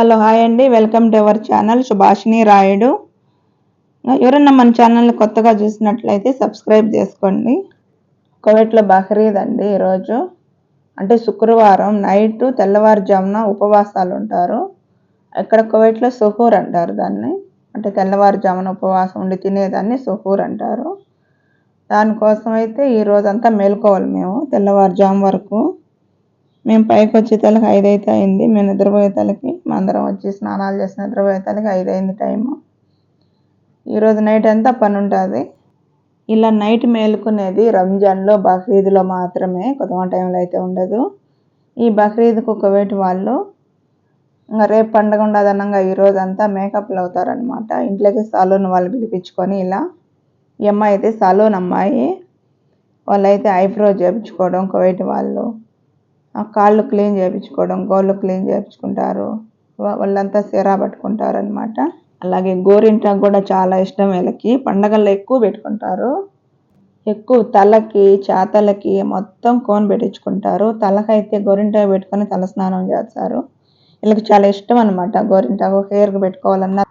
Hello hi అండి. Welcome to our channel Subhashini Rayudu. ఎవరన్నా మన ఛానల్ని కొత్తగా చూసినట్లయితే సబ్స్క్రైబ్ చేసుకోండి. కువైట్లో బక్రీద్ అండి ఈరోజు. అంటే శుక్రవారం నైట్ తెల్లవారుజామున ఉపవాసాలు ఉంటారు. ఇక్కడ కువైట్లో సుహూర్ అంటారు దాన్ని. అంటే తెల్లవారుజామున ఉపవాసం ఉండి తినేదాన్ని సుహూర్ అంటారు. దానికోసం అయితే ఈ రోజంతా మేల్కోవాలి మేము తెల్లవారుజాము వరకు. మేము పైకి వచ్చే తలకి ఐదు అయితే అయింది. మేము నిద్రపోయే తలకి అందరం వచ్చి స్నానాలు చేసి నిద్రపోయే తలకి ఐదు అయింది టైము ఈరోజు నైట్ అంతా పని ఉంటుంది ఇలా నైట్ మేలుకునేది రంజాన్లో బక్రీద్లో మాత్రమే. కొద్దిగా టైంలో అయితే ఉండదు. ఈ బక్రీద్కు ఒకవేటి వాళ్ళు ఇంకా రేపు పండగ ఉండదనంగా ఈరోజు అంతా మేకప్లు అవుతారనమాట ఇంట్లోకి సలూన్ వాళ్ళు పిలిపించుకొని ఇలా ఈ అమ్మాయి అయితే సలూన్ అమ్మాయి. వాళ్ళైతే ఐబ్రో చేపించుకోవడం ఒకవేటి వాళ్ళు. కాళ్ళు క్లీన్ చేయించుకోవడం గోళ్ళు క్లీన్ చేయించుకుంటారు. వాళ్ళంతా సిరా పట్టుకుంటారు అనమాట అలాగే గోరింటాకు కూడా చాలా ఇష్టం వీళ్ళకి. పండగల్లో ఎక్కువ పెట్టుకుంటారు. ఎక్కువ తలకి చేతలకి మొత్తం కోన్ పెట్టించుకుంటారు. తలకైతే గోరింటాకు పెట్టుకొని తల స్నానం చేస్తారు. వీళ్ళకి చాలా ఇష్టం అనమాట గోరింటాకు హెయిర్కి పెట్టుకోవాలన్నా.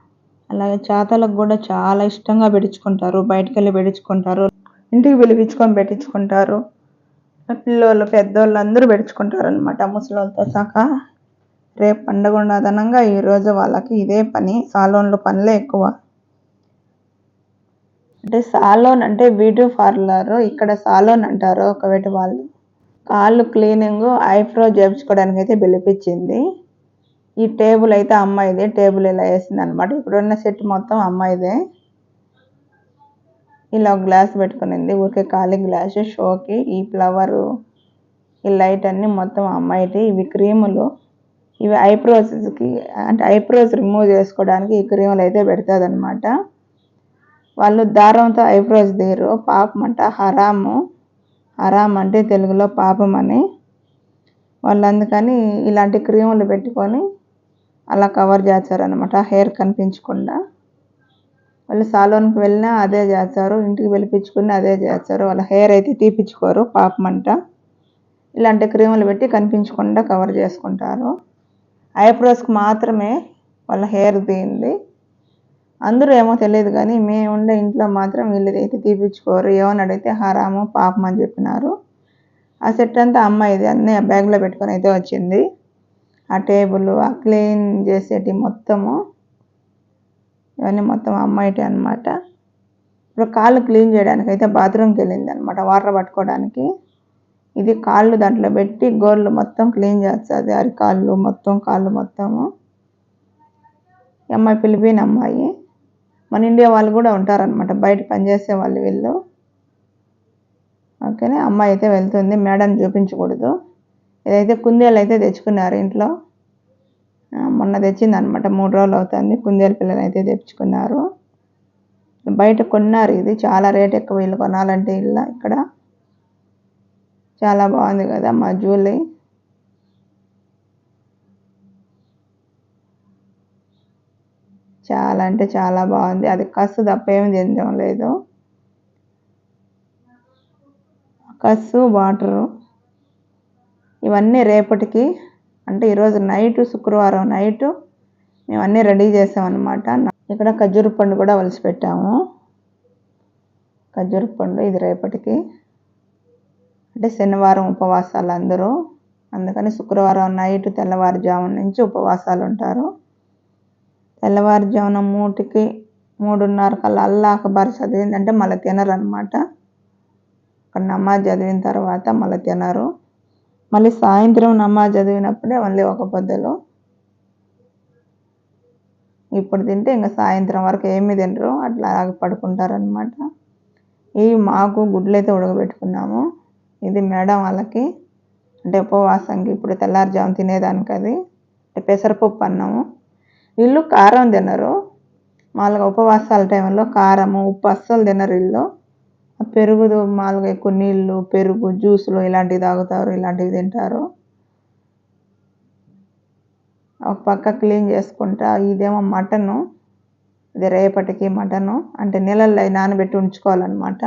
అలాగే చేతలకు కూడా చాలా ఇష్టంగా పెట్టించుకుంటారు బయటకు వెళ్ళి పెట్టించుకుంటారు ఇంటికి పిలిపించుకొని పెట్టించుకుంటారు. పిల్లోళ్ళు పెద్దోళ్ళు అందరూ పెడుచుకుంటారు అనమాట ముసలోళ్ళతో సహా. రేపు పండుగ ఉన్నదనంగా ఈరోజు వాళ్ళకి ఇదే పని సాలోన్లో పనులే ఎక్కువ. అంటే సాలోన్ అంటే బ్యూటీ పార్లర్ ఇక్కడ సాలోన్ అంటారు ఒకవేటి వాళ్ళు. కాళ్ళు క్లీనింగ్ ఐబ్రో చేయించుకోవడానికి అయితే పిలిపించింది. ఈ టేబుల్ అయితే అమ్మాయిదే టేబుల్ ఇలా వేసింది అనమాట ఇప్పుడున్న సెట్ మొత్తం అమ్మాయిదే. ఇలా ఒక గ్లాస్ పెట్టుకునింది. ఊరికే ఖాళీ గ్లాస్ షోకి ఈ ఫ్లవరు ఈ లైట్ అన్నీ మొత్తం అమ్మాయితే ఇవి క్రీములు. ఇవి ఐబ్రోస్కి అంటే ఐబ్రోస్ రిమూవ్ చేసుకోవడానికి ఈ క్రీములు అయితే పెడతాదనమాట వాళ్ళు దారంతో ఐబ్రోస్ తీరు పాపం అంట హరాము. హరామ్ అంటే తెలుగులో పాపం అని. వాళ్ళు అందుకని ఇలాంటి క్రీములు పెట్టుకొని అలా కవర్ చేస్తారనమాట హెయిర్ కనిపించకుండా. వాళ్ళు సాలోన్కి వెళ్ళినా అదే చేస్తారు ఇంటికి పిలిపించుకుని అదే చేస్తారు వాళ్ళ హెయిర్ అయితే తీపించుకోరు పాపమంట. ఇలాంటి క్రీములు పెట్టి కనిపించకుండా కవర్ చేసుకుంటారు. ఐబ్రోస్కి మాత్రమే వాళ్ళ హెయిర్ తీయింది అందరూ ఏమో తెలియదు కానీ మేము ఉండే ఇంట్లో మాత్రం వీళ్ళు అయితే తీపించుకోరు ఏమని అడిగితే హరాము పాపం అని చెప్పినారు. ఆ సెట్ అంతా అమ్మాయిది అన్నీ ఆ బ్యాగ్లో పెట్టుకొని అయితే వచ్చింది. ఆ టేబుల్ ఆ క్లీన్ చేసేటి మొత్తము అవన్నీ మొత్తం అమ్మాయిటే అనమాట ఇప్పుడు కాళ్ళు క్లీన్ చేయడానికి అయితే బాత్రూమ్కి వెళ్ళింది అనమాట వాటర్ పట్టుకోవడానికి. ఇది కాళ్ళు దాంట్లో పెట్టి గోర్లు మొత్తం క్లీన్ చేస్తుంది అరికాళ్ళు మొత్తం కాళ్ళు మొత్తము. అమ్మాయి పిలిపిన అమ్మాయి. మన ఇండియా వాళ్ళు కూడా ఉంటారనమాట బయట పనిచేసే వాళ్ళు వీళ్ళు. ఓకేనే? అమ్మాయి అయితే వెళ్తుంది మేడం చూపించకూడదు. ఇదైతే కుందేలు అయితే తెచ్చుకున్నారు ఇంట్లో. మొన్న తెచ్చింది అనమాట మూడు రోజులు అవుతుంది. కుందేలు పిల్లలు అయితే తెచ్చుకున్నారు బయట కొన్నారు ఇది. చాలా రేట్ ఎక్కువ వీళ్ళు కొనాలంటే ఇలా ఇక్కడ. చాలా బాగుంది కదా మా జూలీ. చాలా అంటే చాలా బాగుంది. అది కసు తప్ప ఏమి తినడం లేదు. కసు వాటరు. ఇవన్నీ రేపటికి అంటే ఈరోజు నైట్ శుక్రవారం నైట్ మేము అన్నీ రెడీ చేసామన్నమాట. ఇక్కడ ఖర్జూర పండు కూడా వలసి పెట్టాము. ఖర్జూర పండు ఇది రేపటికి. అంటే శనివారం ఉపవాసాలు అందరూ. అందుకని శుక్రవారం నైట్ తెల్లవారుజామున నుంచి ఉపవాసాలు ఉంటారు. తెల్లవారుజామున మూటికి మూడున్నర కల్లా అల్లా అక్బర్ చదివిందంటే మళ్ళీ తినరు అనమాట అక్కడ నమాజ్ చదివిన తర్వాత మళ్ళీ తినరు. మళ్ళీ సాయంత్రం నమాజ్ చదివినప్పుడే మళ్ళీ ఒక పొద్దులు ఇప్పుడు తింటే ఇంకా సాయంత్రం వరకు ఏమి తినరు అట్లా పడుకుంటారనమాట ఇవి మాకు గుడ్లు అయితే ఉడకబెట్టుకున్నాము. ఇది మేడం వాళ్ళకి అంటే ఉపవాసంకి ఇప్పుడు తెల్లారుజాము తినేదానికి అది అంటే పెసరపప్పు అన్నము. వీళ్ళు కారం తినరు. వాళ్ళకి ఉపవాసాల టైంలో కారము ఉప్పు అస్సలు తినరు వీళ్ళు. పెరుగు మామూలుగా ఎక్కువ నీళ్ళు పెరుగు జ్యూసులు ఇలాంటివి తాగుతారు ఇలాంటివి తింటారు. ఒక పక్క క్లీన్ చేసుకుంటా ఇదేమో మటను ఇది రేపటికి మటను అంటే నీళ్ళల్లో నానబెట్టి ఉంచుకోవాలన్నమాట.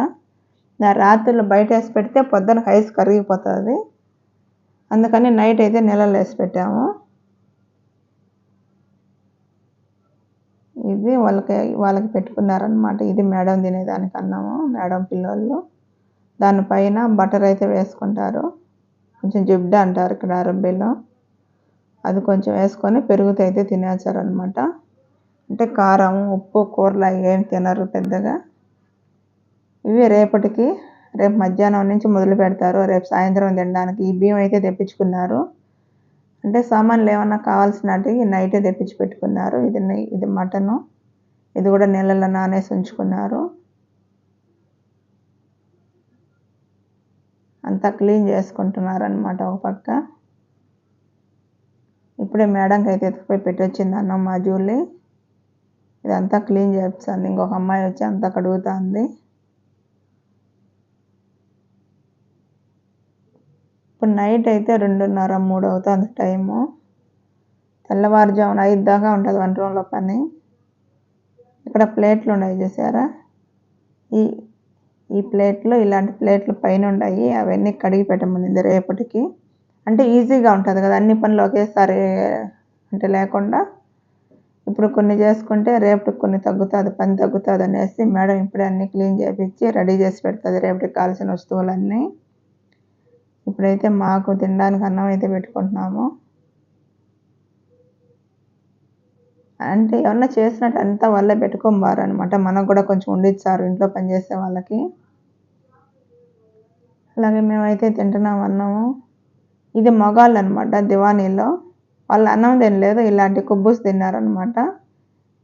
రాత్రులు బయట వేసి పెడితే పొద్దున ఐస్ కరిగిపోతుంది. అందుకని నైట్ అయితే నీళ్ళల్లో వేసి పెట్టాము. ఇది వాళ్ళకి వాళ్ళకి పెట్టుకున్నారనమాట ఇది మేడం తినేదానికి అన్నము మేడం పిల్లలు దానిపైన బటర్ అయితే వేసుకుంటారు. కొంచెం జిబ్డ అంటారు ఇక్కడ అరబ్బీలో. అది కొంచెం వేసుకొని పెరుగుతో అయితే తినేస్తారనమాట అంటే కారం ఉప్పు కూరలు ఏం తినరు పెద్దగా. ఇవి రేపటికి రేపు మధ్యాహ్నం నుంచి మొదలు పెడతారు. రేపు సాయంత్రం తినడానికి. ఈ బియ్యం అయితే తెప్పించుకున్నారు. అంటే సామాన్లు ఏమన్నా కావాల్సినవి నైటే తెప్పించి పెట్టుకున్నారు. ఇది ఇది మటను. ఇది కూడా నీళ్ళలో నానేసి ఉంచుకున్నారు. అంతా క్లీన్ చేసుకుంటున్నారు అనమాట ఒక పక్క. ఇప్పుడే మేడంకి అయితే ఎత్తుకుపోయి పెట్టొచ్చింది అన్నం మా జూలి. ఇదంతా క్లీన్ చేస్తుంది ఇంకొక అమ్మాయి వచ్చి అంతా కడుగుతుంది. ఇప్పుడు నైట్ అయితే రెండున్నర మూడు అవుతుంది టైము తెల్లవారుజామున ఐదు దాకా ఉంటుంది వంట రూమ్లో పని. ఇక్కడ ప్లేట్లు ఉన్నాయి చూసారా? ఈ ఈ ప్లేట్లు ఇలాంటి ప్లేట్లు పైన ఉన్నాయి. అవన్నీ కడిగి పెట్టమనింది రేపటికి. అంటే ఈజీగా ఉంటుంది కదా అన్ని పనులు ఒకేసారి అంటే లేకుండా. ఇప్పుడు కొన్ని చేసుకుంటే రేపటికి కొన్ని తగ్గుతుంది పని తగ్గుతుంది అనేసి మేడం ఇప్పుడే అన్నీ క్లీన్ చేపించి రెడీ చేసి పెడుతుంది రేపటికి కావాల్సిన వస్తువులన్నీ. ఇప్పుడైతే మాకు తినడానికి అన్నం అయితే పెట్టుకుంటున్నాము. అంటే ఏమన్నా చేసినట్టు అంతా వాళ్ళే పెట్టుకోమారు అనమాట మనకు కూడా కొంచెం వండిచ్చారు ఇంట్లో పనిచేసే వాళ్ళకి. అలాగే మేమైతే తింటున్నాం అన్నము. ఇది మగాళ్ళు అనమాట దివానీలో. వాళ్ళు అన్నం తినలేదు ఇలాంటి కుబ్బూస్ తిన్నారనమాట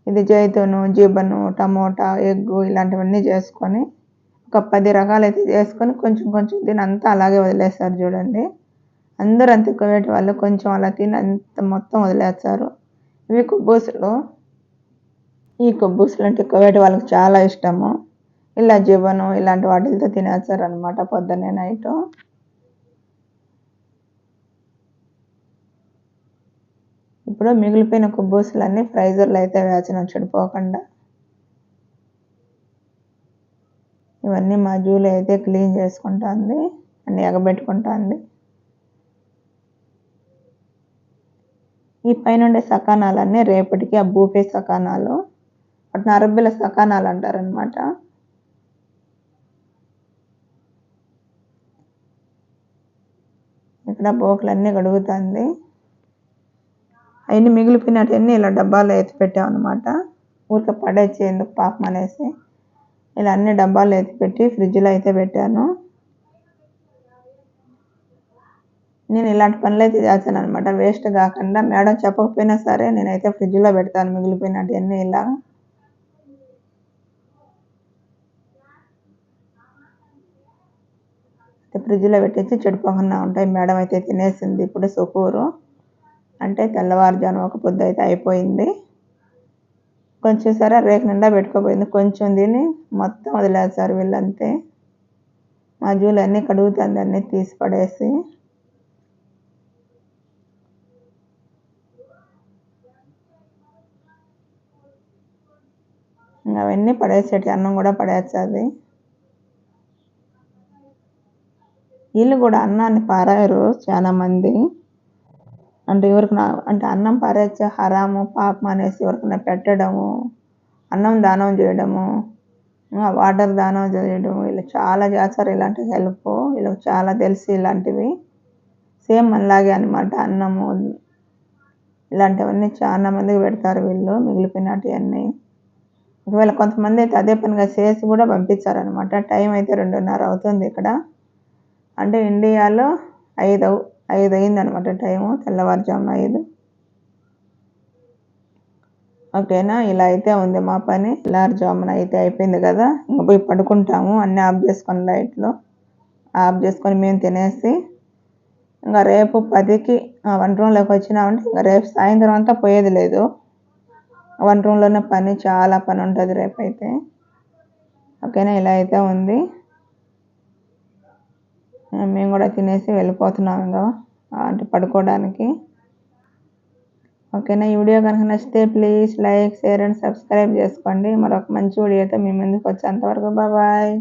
ఇది జైతును జీబను టమోటా ఎగ్గు ఇలాంటివన్నీ చేసుకొని ఒక పది రకాలు అయితే చేసుకొని కొంచెం కొంచెం తిని అంతా అలాగే వదిలేస్తారు చూడండి. అందరూ అంత కువేటి వాళ్ళు కొంచెం అలా తిని అంత మొత్తం వదిలేస్తారు ఇవి కుబ్బూసులు. ఈ కుబ్బూసులు అంటే కువేటి వాళ్ళకి చాలా ఇష్టము. ఇలా జీవను ఇలాంటి వాటితో తినేస్తారు అనమాట పొద్దున్నే నైట్ ఇప్పుడు మిగిలిపోయిన కుబ్బూసులన్నీ ఫ్రైజర్లో అయితే వేచిన చెడిపోకుండా. ఇవన్నీ మా జూలీ అయితే క్లీన్ చేసుకుంటుంది అన్నీ ఎగబెట్టుకుంటుంది. ఈ పైన ఉండే సకానాలన్నీ రేపటికి ఆ బూఫే సకానాలు వాటిని అరబ్బీల సకానాలు అంటారనమాట ఇక్కడ బోకులన్నీ గడుగుతుంది. అవన్నీ మిగిలిపోయినట్టన్నీ ఇలా డబ్బాలో ఎత్తి పెట్టామన్నమాట. ఊరికే పడేసి ఎందుకు పాపం అనేసి. ఇలా అన్ని డబ్బాలు ఎత్తి పెట్టి ఫ్రిడ్జ్లో అయితే పెట్టాను. నేను ఇలాంటి పనులు అయితే చేస్తాను అనమాట వేస్ట్ కాకుండా మేడం చెప్పకపోయినా సరే నేనైతే ఫ్రిడ్జ్లో పెడతాను మిగిలిపోయినవన్నీ ఇలా. ఫ్రిడ్జ్లో పెట్టేసి చెడిపోకుండా ఉంటాయి. మేడం అయితే తినేసింది ఇప్పుడు సుకూరు. అంటే తెల్లవారుజాను ఒక పొద్దు అయితే అయిపోయింది. కొంచెం సరే రేకు నిండా పెట్టుకోపోయింది కొంచెం తిని మొత్తం వదిలేస్తారు వీళ్ళంతే. మా జూలు అన్నీ కడుగుతుంది అన్నీ తీసి పడేసి. అవన్నీ పడేసేటి అన్నం కూడా పడేస్తుంది. వీళ్ళు కూడా అన్నాన్ని పారాయరు చాలా మంది అంటే ఎవరికి అంటే అన్నం పారేచ్చే హరాము పాపం అనేసి ఎవరికైనా పెట్టడము అన్నం దానం చేయడము వాటర్ దానం చేయడం వీళ్ళు చాలా చేస్తారు. ఇలాంటి హెల్ప్ వీళ్ళకి చాలా తెలిసి ఇలాంటివి. సేమ్ మనలాగే అనమాట అన్నము ఇలాంటివన్నీ చాలా మందికి పెడతారు వీళ్ళు మిగిలిపోయినటివన్నీ ఒకవేళ కొంతమంది అయితే అదే పనిగా చేసి కూడా పంపించారనమాట టైం అయితే రెండున్నర అవుతుంది ఇక్కడ. అంటే ఇండియాలో ఐదు ఐదు అయిందనమాట టైము తెల్లవారుజామున ఐదు. ఓకేనా? ఇలా అయితే ఉంది మా పని. తెల్లవారుజామున అయితే అయిపోయింది కదా. ఇంకా పోయి పడుకుంటాము. అన్నీ ఆఫ్ చేసుకొని లైట్లు ఆఫ్ చేసుకొని మేము తినేసి ఇంకా రేపు పదికి వంట రూమ్లోకి వచ్చినామంటే ఇంకా రేపు సాయంత్రం అంతా పోయేది లేదు. వంట రూమ్లోనే పని చాలా పని ఉంటుంది రేపు అయితే ఓకేనా? ఇలా అయితే ఉంది. మేము కూడా తినేసి వెళ్ళిపోతున్నాం ఇంకా అంటే పడుకోవడానికి. ఓకేనా? ఈ వీడియో కనుక నచ్చితే please like share and subscribe చేసుకోండి. మరొక మంచి వీడియోతో మీ ముందుకు వచ్చేంతవరకు. బాయ్.